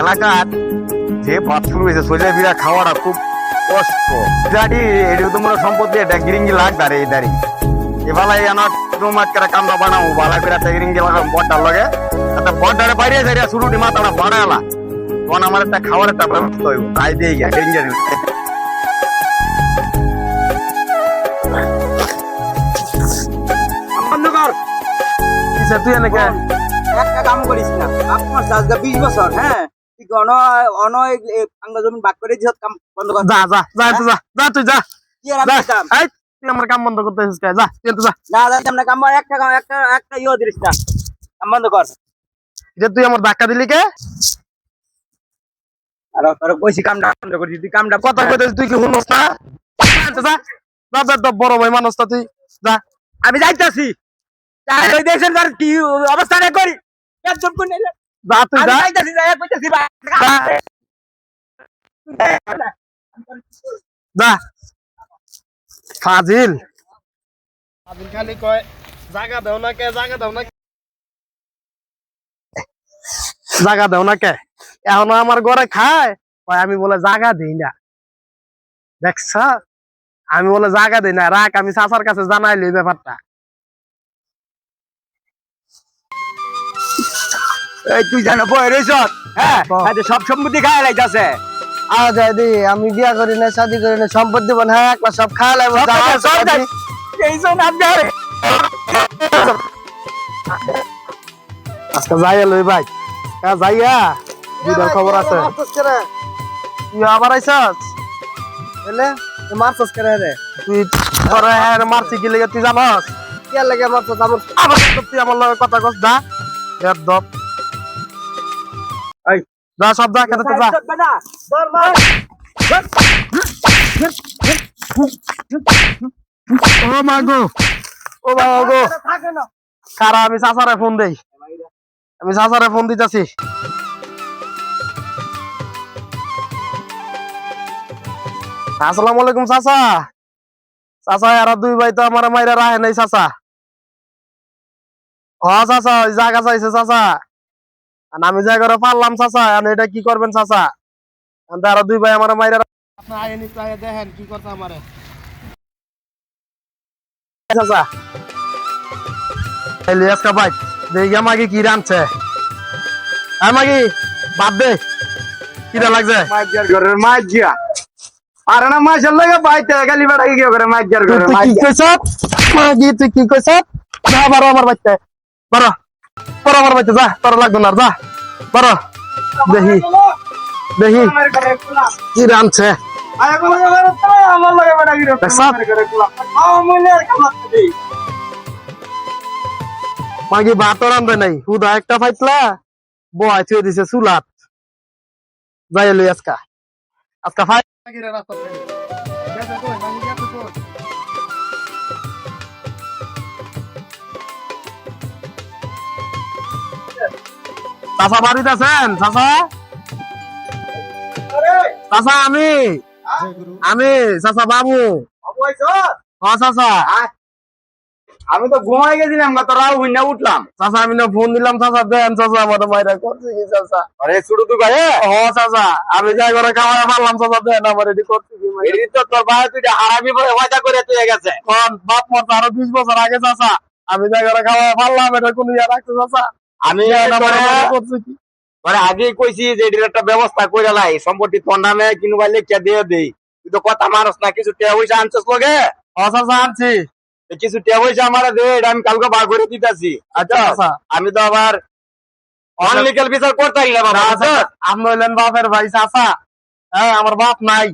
এলাকার যে শুরু হয়েছে সোজা বিরা খাওয়াটা খুব কষ্ট। জানি এটি তো মনে সম্পত্তি এটা গিরিঙ্গি এই দাঁড়ি এবেলা এনার তোমার করে কামড়া বানাবো বালা করে একটা গিরিঙ্গি লাগাম বড্ডার লগে। একটা বড্ডারে বাইরে মাথাটা বাড়ালা তখন আমার একটা খাওয়ার একটা ব্যবস্থা হইব। তাই দিয়ে গিয়া গিরিঙ্গি তুই এনেকে কাম করিস না। আপনার আজকে বিশ বছর হ্যাঁ? তুই অন অন আঙ্গা জমি বাক করে দিস কাম বন্ধ কর। যা যা যা তুই যা যা তুই যা। কি আর আমি এই, তুই আমার কাম বন্ধ করতে এসেছিস যা তুই তো যা। না না কাম একটা কাম একটা একটা ইয়ে দিস না। কাম বন্ধ কর। এটা তুই আমার ধাক্কা দিলি কে? আর তোর কইছি কামটা বন্ধ করছি তুই কামটা কথা কইতে তুই কি শুনস না? যা, যা যা বড় ভাই মানুষ তুই যা। আমি যাইতাছি। দেশের কি অবস্থানে করি? একদম কোন যা তুই আমি যা যাইতাছি কইতাছি যা যা ফাজিল ফাজিল খালি কয় জায়গা দেও না কে জায়গা দেও না জায়গা দেও না কে এখনও আমার ঘরে খায় কয় আমি বলে জায়গা দিই না দেখছ আমি বলে জায়গা দিই না রাখ আমি চাচার কাছে জানাইলি ব্যাপারটা এই তুই জানো বই রইছ? হ্যাঁ সব সম্পত্তি খায় লাইতাছে। আজ আমি বিয়া করি না শাদি করি না সম্পত্তি বন হ্যাঁ একবার সব খাওয়া খাওয়া। এই আজকে যাইয়া লই ভাই। হ্যাঁ যাইয়া দুইটার খবর আছে। তুই আবার আইসাস এলে মারছস করে রে? তুই তোর হ্যাঁ মারছি কি লেগে তুই জানস? কে লাগে মারছস? আমার আবার তুই আমার লগে কথা কস দেব দপ। যা সব যা খেতে তো যা। ও মা গো। ও বাবা গো কারা আমি চাচারে ফোন দেই। আমি চাচারে ফোন দিতেছি। আসসালামু আলাইকুম চাচা। চাচা এরা দুই ভাই তো আমার মাইরা রাহে নাই চাচা। হ চাচা ওই জায়গা চাইছে চাচা। আর আমি জায়গাটা পারলাম চাচা আর এটা কি করবেন চাচা? আর দুই ভাই আমার মাইরা দেখেন কি করতে আমারে। চাচা। এলিয়াস কা দেখি আমাকে কি রানছে আমাকে বাদ দে। কিরা লাগছে? মাইজার ঘরের মাইজিয়া আর না মাইজার লাগে বাইতে গালি বেড়া কি করে মাইজার তুই কি মাইজিয়া কইছ মাগি তুই কি কইছ যা বারো আমার বাচ্চা বারো। বারো আমার বাচ্চা যা, তোর লাগবে না যা। বারো দেখি। দেখি। কি রানছে মাগি ভাত রান্ধে নাই। হুদা একটা ফাইতলা দিছে চুলাত। যাই লই আজকা। আজকা ফাই চাচা বাড়িতে আছেন? চাচা? চাচা আমি। আমি চাচা বাবু। চাচা। আমি তো ঘুমাই গেছিলাম তোরাও হুইনা উঠলাম। চাচা আমি না ফোন দিলাম চাচা দেন চাচা আমার মাইরা করছে কি চাচা। আরে শুরু তো গায়ে হ চাচা। আমি যাই করে খাওয়া পারলাম চাচা দেন আমার এটি করছে তো তোর ভাই তুই হারামি বলে ওয়াদা করে তুই গেছে। কোন বাপ মর আরও বিশ বছর আগে চাচা। আমি যাই করে খাওয়া পারলাম এটা কোন ইয়া রাখছে চাচা। আমি কি? মানে আগেই কইছি যে এটির একটা ব্যবস্থা করে লাই সম্পত্তি তোর নামে কিনু বাইলে কে দিয়ে দেই। তুই তো কথা মানুষ না কিছু টিয়া পয়সা আনছিস লগে? হ আনছি। কিছু টিয়া পয়সা আমার দে এটা আমি কালকে বার করে দিতেছি। আচ্ছা আমি তো আবার অনলিগাল বিচার করতে বাবা আপনি হইলেন বাপের ভাই চাচা। হ্যাঁ আমার বাপ নাই।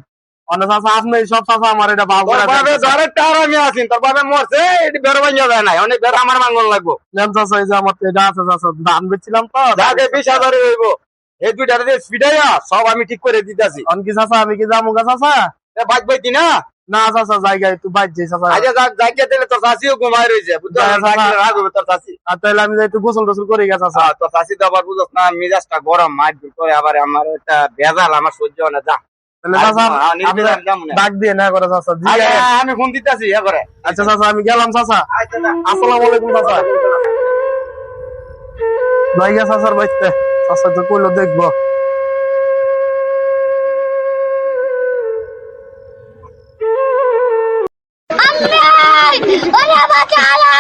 আপনি সব আমার এটা বাপ করে ধরে টার আমি আছি তোর বাবে মরছে এটি বেরো বাঞ্জা যায় নাই অনেক বেরো আমার মাঙ্গল লাগবো। নেন চাচা এই যে আমার এটা আছে চাচা ধান বেচছিলাম তো। যাকে বিশ হাজারে হইব এই দুইটা যে স্পিডাইয়া সব আমি ঠিক করে দিতেছি। অনকি চাচা আমি কি যাব গা চাচা? বাইক বাইতি না? না জায়গায় বাইর যাই চাচা। আজ যাকে দিলে তোর চাষিও ঘুমাই রয়েছে বুঝছ যা, যা, যা। রাগ হবে তোর চাষি আর তাহলে আমি যাই একটু গোসল টোসল করে গেছে চাষি তো আবার বুঝছ না মেজাজটা গরম করে আবার আমার একটা ভেজাল আমার সহ্য হয় না যা। চাচা। ডাক দিয়ে না করে চাচা আমি ফোন দিতেছি এবারে আচ্ছা চাচা আমি গেলাম চাচা। আসসালামু আলাইকুম চাচা। জায়গা চাচার বাইতে তো কইলো দেখব। আম্মে ওরে বাঁচালো